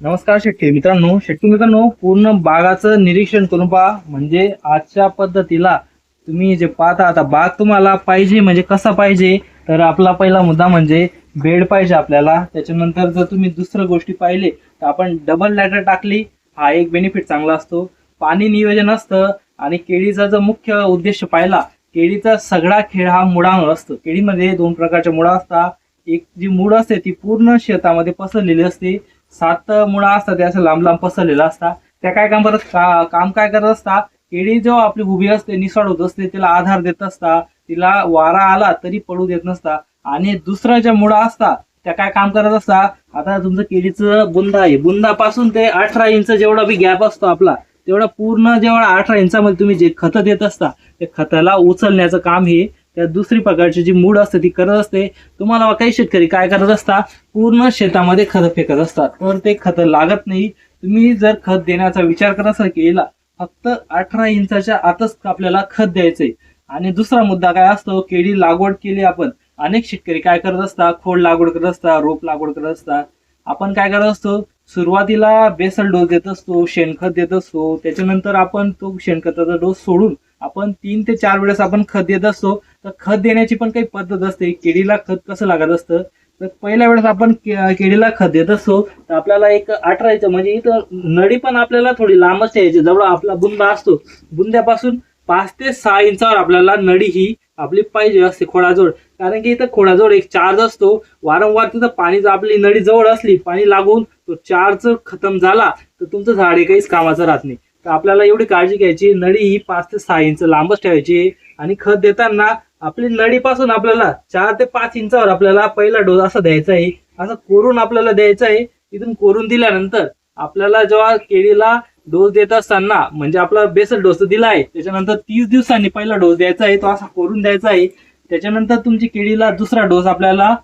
नमस्कार शेट्टी. मित्रांनो शेट्टी मित्रांनो पूर्ण बागाचं निरीक्षण करून पहा. म्हणजे आजच्या पद्धतीला तुम्ही जे पाहता आता बाग तुम्हाला पाहिजे म्हणजे कसा पाहिजे? तर आपला पहिला मुद्दा म्हणजे बेड पाहिजे आपल्याला. त्याच्यानंतर जर तुम्ही दुसरं गोष्टी पाहिले तर आपण डबल लॅटर टाकली. हा एक बेनिफिट चांगला असतो. पाणी नियोजन असतं आणि केळीचा जर मुख्य उद्देश पाहिला केळीचा सगळा खेळ हा मुळांवर असतो. केळीमध्ये दोन प्रकारच्या मुळा असतात. एक जी मुळ असते ती पूर्ण शेतामध्ये पसरलेली असते. सात मुळा असतात त्या असं लांब लांब पसरलेलं असतात. त्या काय काम करत का काम काय करत असता केळी जेव्हा आपली उभी असते निसळ होत असते तिला आधार देत असता तिला वारा आला तरी पडू देत नसता आणि दुसरा ज्या मुळा असतात त्या काय काम करत असता आता तुमचं केळीचं बुंदा आहे. बुंदापासून ते अठरा इंच जेवढा बी गॅप असतो आपला तेवढा पूर्ण जेवढा अठरा इंचामध्ये तुम्ही जे खतं देत असता त्या खताला उचलण्याचं काम हे त्या दुसरी प्रकारची जी मूड असते ती करत असते. तुम्हाला काही शेतकरी काय करत असता पूर्ण शेतामध्ये खत फेकत असतात. तर ते खत लागत नाही. तुम्ही जर खत देण्याचा विचार करत असाल केला फक्त अठरा इंचाच्या आतच आपल्याला खत द्यायचंय. आणि दुसरा मुद्दा काय असतो? केळी लागवड केली आपण. अनेक शेतकरी काय करत असतात? खोड लागवड करत असतात रोप लागवड करत असतात. आपण काय करत असतो? सुरुवातीला बेसल डोस देत असतो शेणखत देत असतो. त्याच्यानंतर आपण तो शेणखताचा डोस सोडून आपण तीन ते चार वेळेस आपण खत देत असतो. तर खत देण्याची पण काही पद्धत असते. केळीला खत कसं लागत असतं? तर पहिल्या वेळेस आपण के- केळीला खत देत असतो तर आपल्याला एक आठरायचं म्हणजे इथं नळी पण आपल्याला थोडी लांबच ठेवायची जवळ आपला बुंदा असतो. बुंद्यापासून पाच ते सहा इंचावर आपल्याला नळी ही आपली पाहिजे असते खोडाजवळ. कारण की इथं खोडाजवळ एक चार्ज असतो. वारंवार तिथं पाणी जर आपली नळी जवळ असली पाणी लागून तो चार्ज खतम झाला तर तुमचं झाड हे काहीच कामाचं राहत नाही. तर आपल्याला एवढी काळजी घ्यायची नळी ही पाच ते सहा इंच लांबच ठेवायची आणि खत देताना आपली नळीपासून आपल्याला चार ते पाच इंचावर आपल्याला पहिला डोस असा द्यायचा आहे. असं कोरून आपल्याला द्यायचा आहे. तिथून कोरून दिल्यानंतर आपल्याला जेव्हा केळीला डोस देत असताना म्हणजे आपला बेसल डोस दिला आहे त्याच्यानंतर तीस दिवसांनी पहिला डोस द्यायचा आहे तो असा कोरून द्यायचा आहे. त्याच्यानंतर तुमची केळीला दुसरा डोस आपल्याला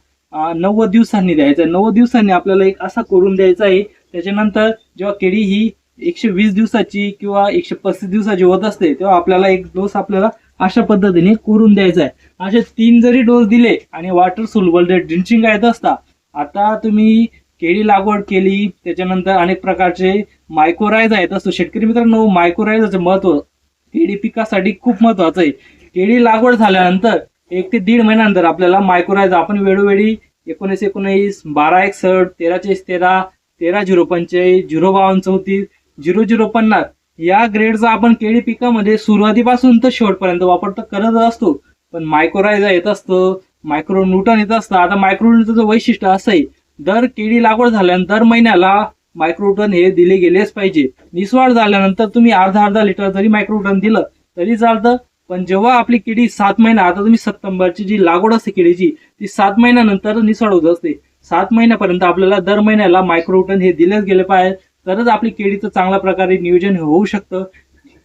नव्वद दिवसांनी द्यायचा आहे. नव्वद दिवसांनी आपल्याला एक असा करून द्यायचा आहे. त्याच्यानंतर जेव्हा केळी ही एकशे वीस दिवसाची किंवा एकशे पस्तीस दिवसाची होत असते तेव्हा आपल्याला एक डोस आपल्याला अशा पद्धतीने करून द्यायचं आहे असे तीन जरी डोस दिले आणि वॉटर सोल्युबल ड्रिंचिंग येत असता आता तुम्ही केळी लागवड केली त्याच्यानंतर अनेक प्रकारचे मायक्रोरायझ आहेत असतो. शेतकरी मित्रांनो मायक्रोरायझाचं महत्त्व केळी पिकासाठी खूप महत्वाचं आहे. केळी लागवड झाल्यानंतर एक ते दीड महिन्यानंतर आपल्याला मायक्रोरायझ आपण वेळोवेळी एकोणीस एकोणीस बारा एकसठ तेरा चाळीस तेरा तेरा झिरो पंचेचाळीस झिरो बावन्न चौतीस झिरो झिरो पन्नास या ग्रेडचा आपण केळी पिकामध्ये सुरुवातीपासून तर शेवटपर्यंत वापर तर करत असतो. पण मायक्रोरायझा येत असतं मायक्रो न्यूटन येत असतं. आता मायक्रोन्यूटनचं वैशिष्ट्य असं आहे दर केळी लागवड झाल्यानंतर दर महिन्याला मायक्रोटन हे दिले गेलेच पाहिजे. निस्वाड झाल्यानंतर तुम्ही अर्धा अर्धा लिटर जरी मायक्रोटन दिलं तरी चालतं. पण जेव्हा आपली केळी सात महिना आता तुम्ही सप्टेंबरची जी लागवड असते केळीची ती सात महिन्यानंतर निसळ होत असते. सात महिन्यापर्यंत आपल्याला दर महिन्याला मायक्रोटन हे दिलेच गेले पाहिजे. तरच आपली केळीचं चांगल्या प्रकारे नियोजन होऊ शकतं.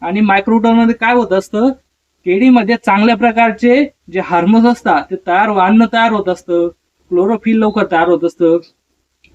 आणि मायक्रोटॉनमध्ये काय होत असतं? केळीमध्ये चांगल्या प्रकारचे जे हार्मोन्स असतात ते तयार अन्न तयार होत असतं. क्लोरोफिल लवकर तयार होत असतं.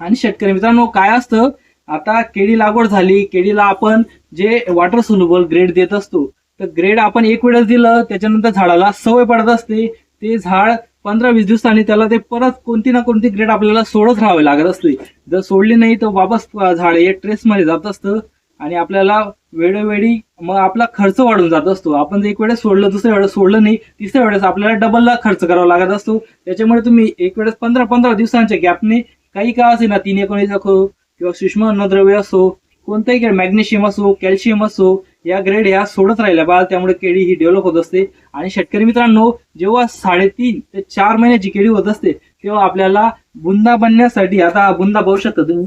आणि शेतकरी मित्रांनो काय असतं? आता केळी लागवड झाली केळीला आपण जे वॉटर सोल्युबल ग्रेड देत असतो तर ग्रेड आपण एक वेळेस दिलं त्याच्यानंतर झाडाला सवय पडत असते. ते झाड पंधरा वीस दिवसांनी त्याला ते परत कोणती ना कोणती ग्रेड आपल्याला सोडत राहावे लागत असते. जर सोडली नाही तर वापस झाड हे ट्रेसमध्ये जात असतं आणि आपल्याला वेळोवेळी मग आपला खर्च वाढून जात असतो. आपण जर एक वेळेस सोडलं दुसऱ्या वेळेस सोडलं नाही तिसऱ्या वेळेस आपल्याला डबलला खर्च करावा लागत असतो. त्याच्यामुळे तुम्ही एक वेळेस पंधरा पंधरा दिवसांच्या गॅपने काही का असे ना तीन एकोणीस असो किंवा सूक्ष्म अन्नद्रव्य असो कोणताही मॅग्नेशियम असो कॅल्शियम असो या ग्रेड ह्या सोडत राहिल्या. बाळ त्यामुळे केळी ही डेव्हलप होत असते. आणि शेतकरी मित्रांनो जेव्हा साडेतीन ते चार महिन्याची केळी होत असते तेव्हा आपल्याला बुंदा बनण्यासाठी आता बुंदा बघू शकता तुम्ही.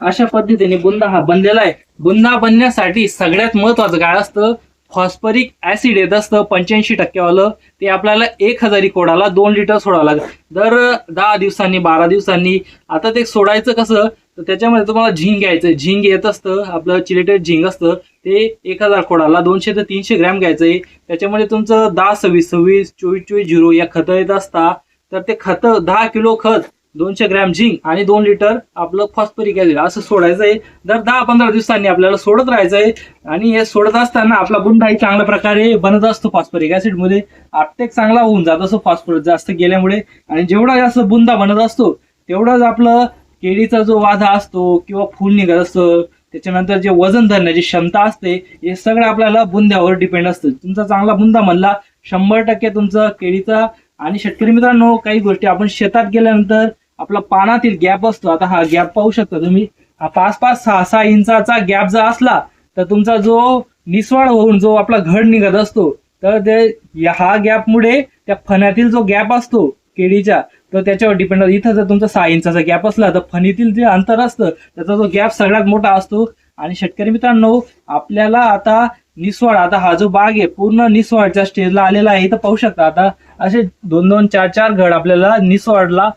अशा पद्धतीने बुंदा हा बनलेला आहे. बुंदा बनण्यासाठी सगळ्यात महत्वाचं काय असतं? फॉस्फरिक ऍसिड येत असतं पंच्याऐंशी टक्केवालं ते आपल्याला एक हजारी कोडाला दोन लिटर सोडावं लागेल दर दहा दिवसांनी बारा दिवसांनी. आता ते सोडायचं कसं? तर त्याच्यामध्ये तुम्हाला झिंग घ्यायचं झिंग येत असतं आपलं चिलेटेड झिंग असतं ते एक हजार खोडाला दोनशे ते तीनशे ग्रॅम घ्यायचंय. त्याच्यामध्ये तुमचं दहा सव्वीस सव्वीस चोवीस चोवीस झिरो या खतं येत असता तर ते खतं दहा किलो खत दोनशे ग्रॅम झिंक आणि दोन लिटर आपलं फॉस्फरिक असं सोडायचं आहे दर दहा पंधरा दिवसांनी आपल्याला सोडत राहायचं आहे आणि हे सोडत असताना आपला गुंडाही चांगल्या प्रकारे बनत असतो फॉस्फरिक ऍसिडमध्ये आपटेक चांगला होऊन जात असतो फॉस्फरस जास्त गेल्यामुळे. आणि जेवढा जास्त बुंदा बनत असतो तेवढंच आपलं केळीचा जो वाधा असतो किंवा फुल निघत असतं त्याच्यानंतर जे वजन धरण्याची क्षमता असते हे सगळं आपल्याला बुंद्यावर डिपेंड असतं. तुमचा चांगला बुंदा म्हणला शंभर टक्के तुमचं केळीचा आणि शेतकरी मित्रांनो काही गोष्टी आपण शेतात गेल्यानंतर आपला पानातील गॅप असतो. आता हा गॅप पाहू शकता तुम्ही. हा पाच पाच सहा सहा इंचाचा गॅप जर असला तर तुमचा जो निस्वाळ होऊन जो आपला घड निघत असतो तर ते या- हा गॅपमुळे त्या फण्यातील जो गॅप असतो केळीच्या तर त्याच्यावर डिपेंड इथं जर तुमचा सहा इंचाचा गॅप असला तर फणीतील जे अंतर असतं त्याचा जो गॅप सगळ्यात मोठा असतो. आणि शेतकरी मित्रांनो आपल्याला आता निस्वाड आता हा जो बाग आहे पूर्ण निस्वाडच्या स्टेजला आलेला आहे. इथं पाहू शकता आता असे दोन दोन चार चार घड आपल्याला निस्वाडला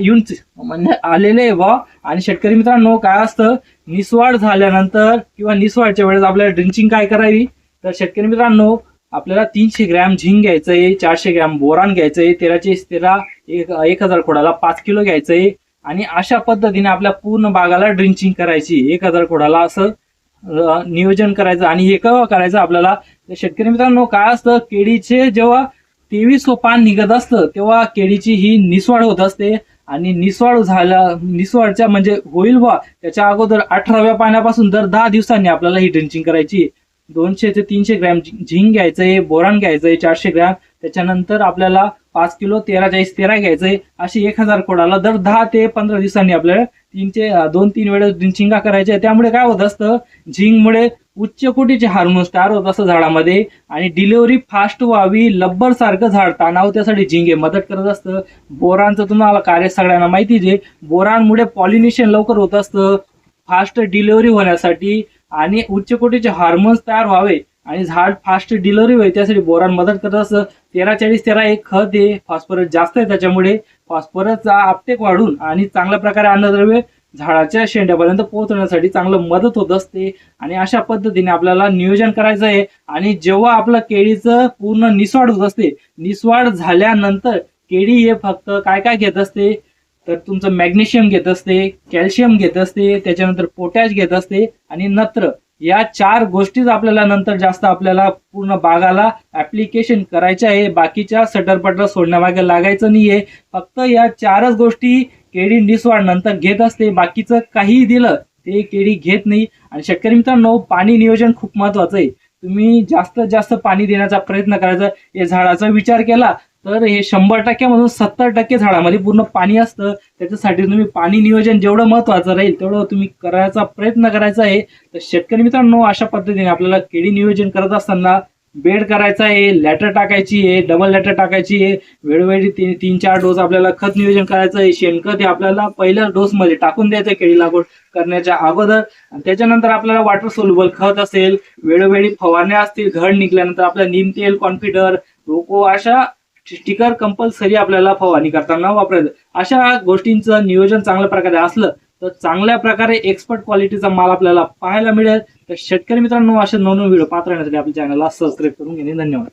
येऊन म्हणजे आलेले आहे बा आणि शेतकरी मित्रांनो काय असतं? निस्वाड झाल्यानंतर किंवा निस्वाडच्या वेळेस आपल्याला ड्रिंचिंग काय करावी? तर शेतकरी मित्रांनो आपल्याला तीनशे ग्रॅम झिंग घ्यायचं आहे चारशे ग्रॅम बोरान घ्यायचं आहे तेराचे तेरा एक एक हजार खोडाला पाच किलो घ्यायचं आहे आणि अशा पद्धतीने आपल्या पूर्ण बागाला ड्रिंचिंग करायची. एक हजार खोडाला असं नियोजन करायचं आणि हे केव्हा करायचं आपल्याला? तर शेतकरी मित्रांनो काय असतं? केळीचे जेव्हा तेवीस पान निघत असतं तेव्हा केळीची ही निसवाड होत असते. आणि निसवाड झाल्या निसवाडच्या म्हणजे होईल बा त्याच्या अगोदर अठराव्या पाण्यापासून दर दहा दिवसांनी आपल्याला ही ड्रिंचिंग करायची. दोनशे ते तीनशे ग्रॅम झिंग घ्यायचंय बोरान घ्यायचंय चारशे ग्रॅम. त्याच्यानंतर आपल्याला पाच किलो तेरा चाळीस तेरा घ्यायचंय. अशी एक हजार कोडाला दर दहा ते पंधरा दिवसांनी आपल्याला तीनचे दोन तीन वेळेस झिंगा करायच्या. त्यामुळे काय होत असतं झिंगमुळे उच्च कोटीचे हार्मोन्स तयार होत असतं झाडामध्ये आणि डिलिव्हरी फास्ट व्हावी लब्बर सारखं झाड तणाव त्यासाठी झिंगे हे मदत करत असतं. बोरांचं तुम्हाला कार्य सगळ्यांना माहितीच आहे. बोरांमुळे पॉलिनेशन लवकर होत असतं. फास्ट डिलिव्हरी होण्यासाठी आणि उच्च कोटीचे हार्मोन्स तयार व्हावे आणि झाड फास्ट डिलिव्हरी होईल त्यासाठी बोरान मदत करत असतं तेरा चाळीस तेरा एक खत आहे फॉस्फरस जास्त आहे त्याच्यामुळे फॉस्फरसचा आपटेक वाढून आणि चांगल्या प्रकारे अन्नद्रव्य झाडाच्या शेंड्यापर्यंत पोहोचण्यासाठी चांगलं मदत होत असते. आणि अशा पद्धतीने आपल्याला नियोजन करायचं आहे आणि जेव्हा आपलं केळीचं पूर्ण निसवाड होत असते निसवाड झाल्यानंतर केळी हे फक्त काय काय घेत असते? तर तुमचं मॅग्नेशियम घेत असते कॅल्शियम घेत असते त्याच्यानंतर पोटॅश घेत असते आणि नत्र. या चार गोष्टीच आपल्याला नंतर जास्त आपल्याला पूर्ण बागाला ऍप्लिकेशन करायचं आहे. बाकीच्या सटरपटर सोडण्यामागे लागायचं नाहीये. फक्त या चारच गोष्टी केळी निस्वाड नंतर घेत असते. बाकीचं काहीही दिलं ते केळी घेत नाही. आणि शेतकरी मित्रांनो पाणी नियोजन खूप महत्वाचं आहे. तुम्ही जास्तीत जास्त पाणी देण्याचा प्रयत्न करायचा. या झाडाचा विचार केला तर हे शंभर टक्क्यामधून सत्तर टक्के झाडामध्ये पूर्ण पाणी असतं. त्याच्यासाठी तुम्ही पाणी नियोजन जेवढं महत्वाचं राहील तेवढं तुम्ही करायचा प्रयत्न करायचा आहे. तर शेतकरी मित्रांनो अशा पद्धतीने आपल्याला केळी नियोजन करत असताना बेड करायचा आहे लॅटर टाकायची आहे डबल लॅटर टाकायची आहे. वेळोवेळी तीन तीन चार डोस आपल्याला खत नियोजन करायचं आहे. शेणखत हे आपल्याला पहिल्या डोसमध्ये टाकून द्यायचं आहे केळी लागवड करण्याच्या अगोदर. आणि त्याच्यानंतर आपल्याला वॉटर सोल्युबल खत असेल वेळोवेळी फवारण्या असतील घड निघल्यानंतर आपल्या नीम तेल कॉन्फिडर रोको अशा स्टिकर कंपल्सरी आपल्याला फवारणी करताना वापरायचं. अशा गोष्टींचं नियोजन चांगल्या प्रकारे असलं तर चांगल्या प्रकारे एक्सपर्ट क्वालिटीचा माल आपल्याला पाहायला मिळेल. तर शेतकरी मित्रांनो असे नवनवीन व्हिडिओ पाहत राहण्यासाठी आपल्या चॅनलला सबस्क्राईब करून घेणे धन्यवाद.